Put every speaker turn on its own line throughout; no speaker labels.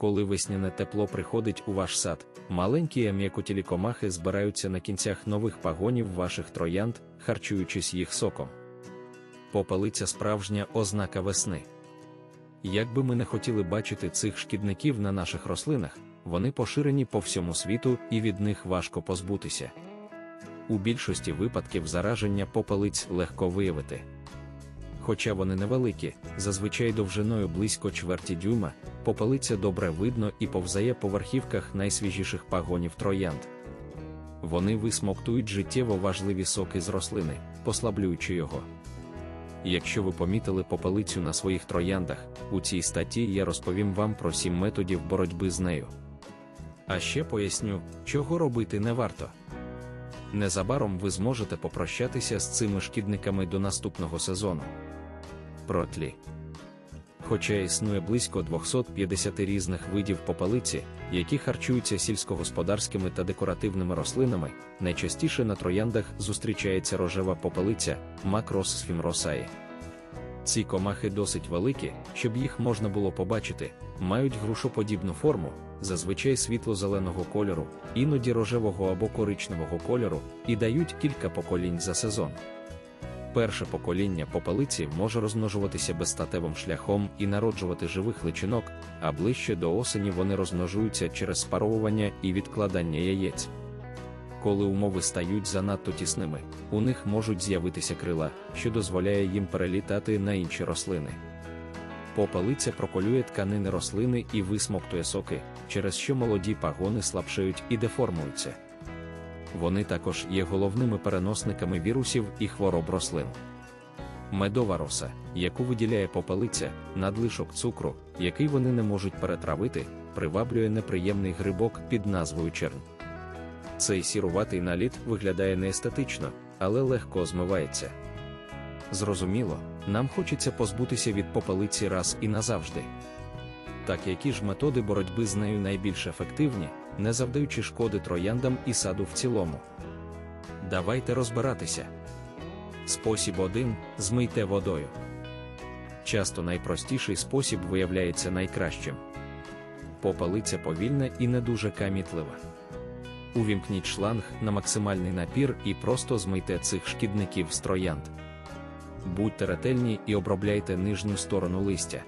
Коли весняне тепло приходить у ваш сад, маленькі м'якотілі комахи збираються на кінцях нових пагонів ваших троянд, харчуючись їх соком. Попелиця справжня ознака весни. Як би ми не хотіли бачити цих шкідників на наших рослинах, вони поширені по всьому світу і від них важко позбутися. У більшості випадків зараження попелиць легко виявити. Хоча вони невеликі, зазвичай довжиною близько чверті дюйма, попелиця добре видно і повзає по верхівках найсвіжіших пагонів троянд. Вони висмоктують життєво важливі соки з рослини, послаблюючи його. Якщо ви помітили попелицю на своїх трояндах, у цій статті я розповім вам про сім методів боротьби з нею. А ще поясню, чого робити не варто. Незабаром ви зможете попрощатися з цими шкідниками до наступного сезону. Протлі. Хоча існує близько 250 різних видів попелиці, які харчуються сільськогосподарськими та декоративними рослинами, найчастіше на трояндах зустрічається рожева попелиця макрос сфімросаї. Ці комахи досить великі, щоб їх можна було побачити, мають грушоподібну форму, зазвичай світло-зеленого кольору, іноді рожевого або коричневого кольору, і дають кілька поколінь за сезон. Перше покоління попелиці може розмножуватися безстатевим шляхом і народжувати живих личинок, а ближче до осені вони розмножуються через спаровування і відкладання яєць. Коли умови стають занадто тісними, у них можуть з'явитися крила, що дозволяє їм перелітати на інші рослини. Попелиця проколює тканини рослини і висмоктує соки, через що молоді пагони слабшають і деформуються. Вони також є головними переносниками вірусів і хвороб рослин. Медова роса, яку виділяє попелиця, надлишок цукру, який вони не можуть перетравити, приваблює неприємний грибок під назвою чернь. Цей сіруватий наліт виглядає неестетично, але легко змивається. Зрозуміло, нам хочеться позбутися від попелиці раз і назавжди. Так які ж методи боротьби з нею найбільш ефективні, не завдаючи шкоди трояндам і саду в цілому? Давайте розбиратися. Спосіб 1. змийте водою. Часто найпростіший спосіб виявляється найкращим. Попелиця повільна і не дуже камітлива. Увімкніть шланг на максимальний напір і просто змийте цих шкідників з троянд. Будьте ретельні і обробляйте нижню сторону листя.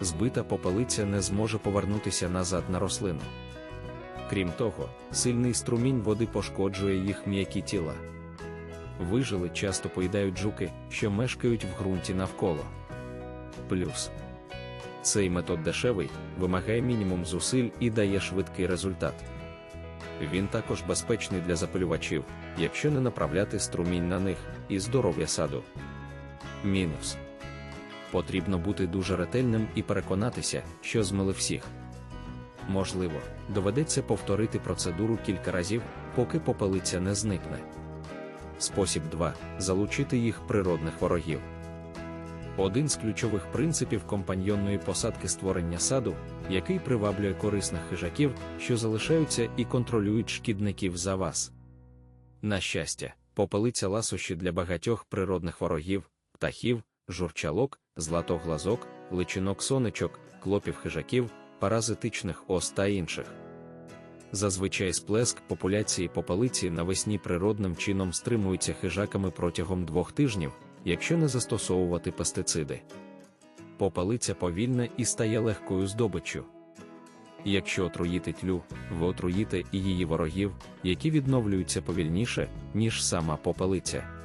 Збита попелиця не зможе повернутися назад на рослину. Крім того, сильний струмінь води пошкоджує їх м'які тіла. Вижили часто поїдають жуки, що мешкають в ґрунті навколо. Плюс цей метод дешевий, вимагає мінімум зусиль і дає швидкий результат. Він також безпечний для запилювачів, якщо не направляти струмінь на них і здоров'я саду. Мінус. Потрібно бути дуже ретельним і переконатися, що змили всіх. Можливо, доведеться повторити процедуру кілька разів, поки попелиця не зникне. Спосіб 2. Залучити їх природних ворогів. Один з ключових принципів компаньйонної посадки створення саду, який приваблює корисних хижаків, що залишаються і контролюють шкідників за вас. На щастя, попелиця ласощі для багатьох природних ворогів, птахів, журчалок, златоглазок, личинок сонечок, клопів хижаків, паразитичних ос та інших. Зазвичай сплеск популяції попелиці навесні природним чином стримується хижаками протягом двох тижнів, якщо не застосовувати пестициди. Попелиця повільна і стає легкою здобиччю. Якщо отруїти тлю, ви отруїте і її ворогів, які відновлюються повільніше, ніж сама попелиця.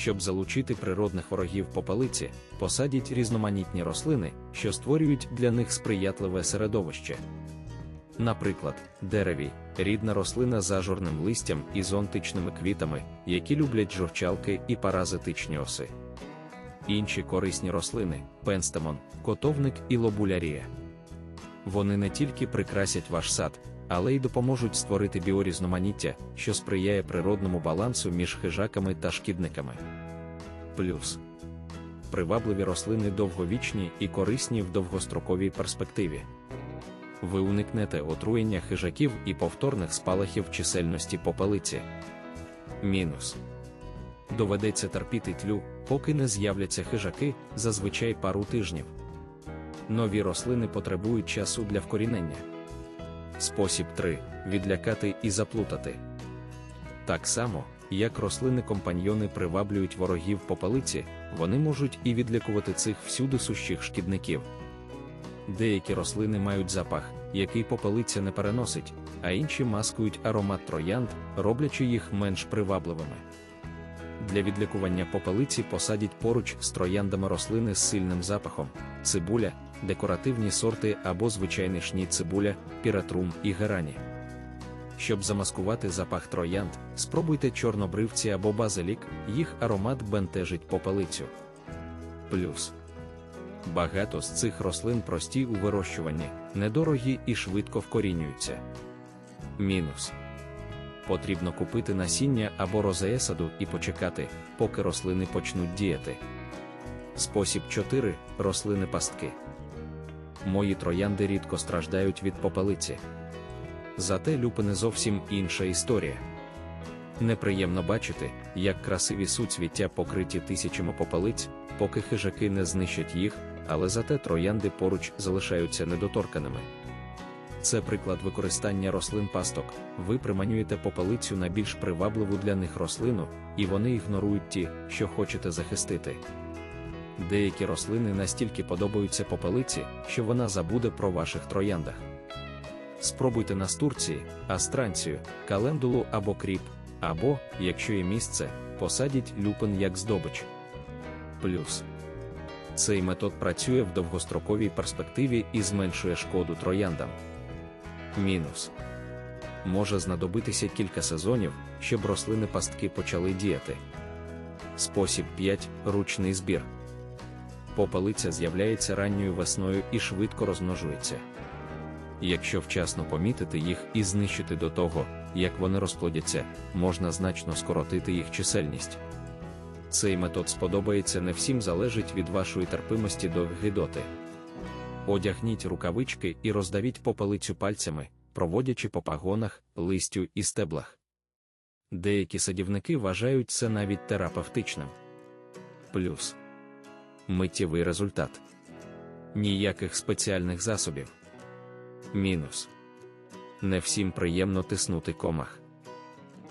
Щоб залучити природних ворогів попелиці, посадіть різноманітні рослини, що створюють для них сприятливе середовище. Наприклад, деревій, рідна рослина з ажурним листям і зонтичними квітами, які люблять журчалки і паразитичні оси. Інші корисні рослини пенстемон, котовник і лобулярія. Вони не тільки прикрасять ваш сад, але й допоможуть створити біорізноманіття, що сприяє природному балансу між хижаками та шкідниками. Плюс привабливі рослини довговічні і корисні в довгостроковій перспективі. Ви уникнете отруєння хижаків і повторних спалахів чисельності попелиці. Мінус. Доведеться терпіти тлю, поки не з'являться хижаки зазвичай пару тижнів. нові рослини потребують часу для вкорінення. Спосіб 3. Відлякати і заплутати. Так само, як рослини-компаньйони приваблюють ворогів попелиці, вони можуть і відлякувати цих всюди сущих шкідників. Деякі рослини мають запах, який попелиця не переносить, а інші маскують аромат троянд, роблячи їх менш привабливими. Для відлікування попелиці посадять поруч з трояндами рослини з сильним запахом, цибуля, декоративні сорти або звичайний шні цибуля, піратрум і герані. Щоб замаскувати запах троянд, спробуйте чорнобривці або базилік, їх аромат бентежить попелицю. Плюс багато з цих рослин прості у вирощуванні, недорогі і швидко вкорінюються. Мінус потрібно купити насіння або розеесаду і почекати, поки рослини почнуть діяти. Спосіб 4. Рослини пастки. Мої троянди рідко страждають від попелиці. Зате люпини зовсім інша історія. Неприємно бачити, як красиві суцвіття покриті тисячами попелиць, поки хижаки не знищать їх, але зате троянди поруч залишаються недоторканими. Це приклад використання рослин пасток. Ви приманюєте попелицю на більш привабливу для них рослину, і вони ігнорують ті, що хочете захистити. Деякі рослини настільки подобаються попелиці, що вона забуде про ваших трояндах. Спробуйте настурції, астранцію, календулу або кріп, або, якщо є місце, посадіть люпин як здобич. Плюс цей метод працює в довгостроковій перспективі і зменшує шкоду трояндам. Мінус може знадобитися кілька сезонів, щоб рослини пастки почали діяти. Спосіб 5. Ручний збір. Попелиця з'являється ранньою весною і швидко розмножується. Якщо вчасно помітити їх і знищити до того, як вони розплодяться, можна значно скоротити їх чисельність. Цей метод сподобається не всім залежить від вашої терпимості до гидоти. Одягніть рукавички і роздавіть попелицю пальцями, проводячи по пагонах, листю і стеблах. Деякі садівники вважають це навіть терапевтичним. Плюс миттєвий результат. Ніяких спеціальних засобів. Мінус. Не всім приємно тиснути комах.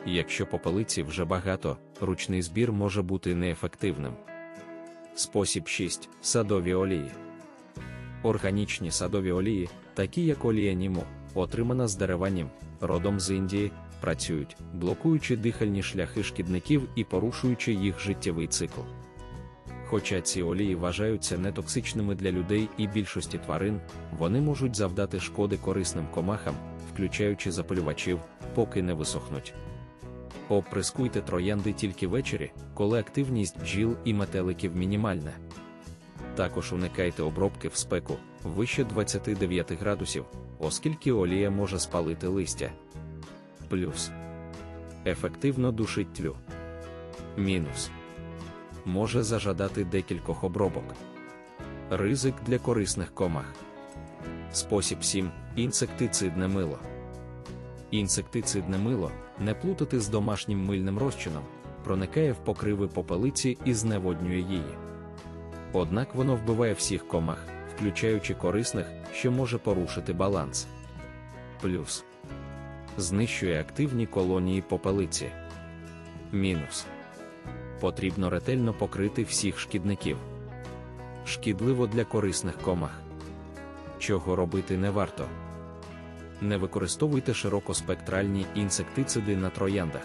Якщо попелиці вже багато, ручний збір може бути неефективним. Спосіб 6. Садові олії. Органічні садові олії, такі як олія німу, отримана з дереванням, родом з Індії, працюють, блокуючи дихальні шляхи шкідників і порушуючи їх життєвий цикл. Хоча ці олії вважаються нетоксичними для людей і більшості тварин, вони можуть завдати шкоди корисним комахам, включаючи запалювачів, поки не висохнуть. Оприскуйте троянди тільки ввечері, коли активність бджіл і метеликів мінімальна. Також уникайте обробки в спеку вище 29 градусів, оскільки олія може спалити листя. Плюс ефективно душить тлю. Мінус може зажадати декількох обробок. Ризик для корисних комах. Спосіб 7. Інсектицидне мило. Інсектицидне мило не плутати з домашнім мильним розчином, проникає в покриви попелиці і зневоднює її. Однак воно вбиває всіх комах, включаючи корисних, що може порушити баланс. Плюс знищує активні колонії попелиці. Мінус потрібно ретельно покрити всіх шкідників. Шкідливо для корисних комах. Чого робити не варто. Не використовуйте широкоспектральні інсектициди на трояндах.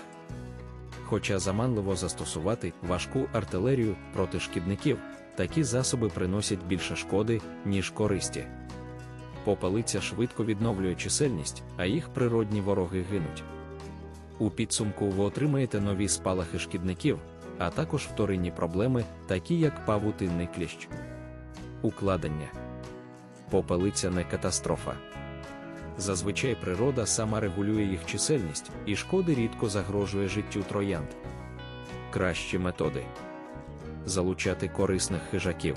Хоча заманливо застосувати важку артилерію проти шкідників, такі засоби приносять більше шкоди, ніж користі. Попелиця швидко відновлює чисельність, а їх природні вороги гинуть. У підсумку ви отримаєте нові спалахи шкідників, а також вторинні проблеми, такі як павутинний кліщ. Укладення попелиця не катастрофа. Зазвичай природа сама регулює їх чисельність, і шкоди рідко загрожує життю троянд. Кращі методи залучати корисних хижаків,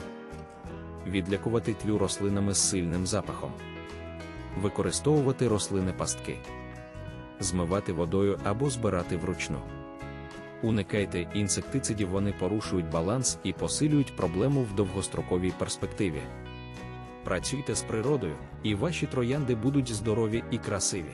відлякувати тлю рослинами з сильним запахом, використовувати рослини пастки, змивати водою або збирати вручну. Уникайте інсектицидів, вони порушують баланс і посилюють проблему в довгостроковій перспективі. Працюйте з природою, і ваші троянди будуть здорові і красиві.